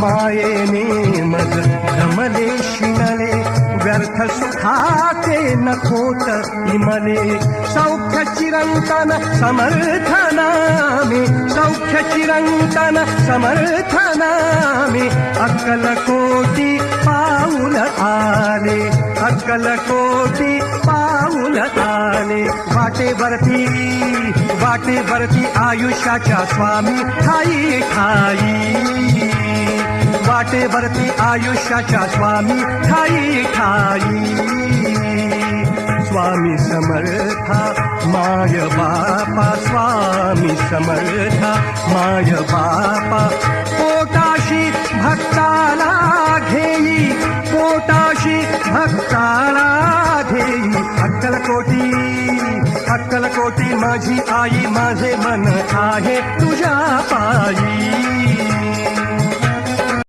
मायेने मज रमले शिणले व्यर्थ सुखाचे नकोत इमले. सौख्य चिरंतन समर्थनामे सौख्य चिरंतन समर्थनामे. अक्कल कोटी पाऊल आले अक्कल कोटी पाऊल आले. वाटेवरती वाटेवरती आयुष्याच्या स्वामी ठाई ठाई. वाटेवरती आयुष्याच्या स्वामी ठाई ठाई. स्वामी समर्था माय बापा स्वामी समर्था माय बापा. पोटाशी भक्ताला घेई पोटाशी भक्ताला घेई. अक्कलकोटी अक्कलकोटी माझी आई माझे मन आहे तुझ्या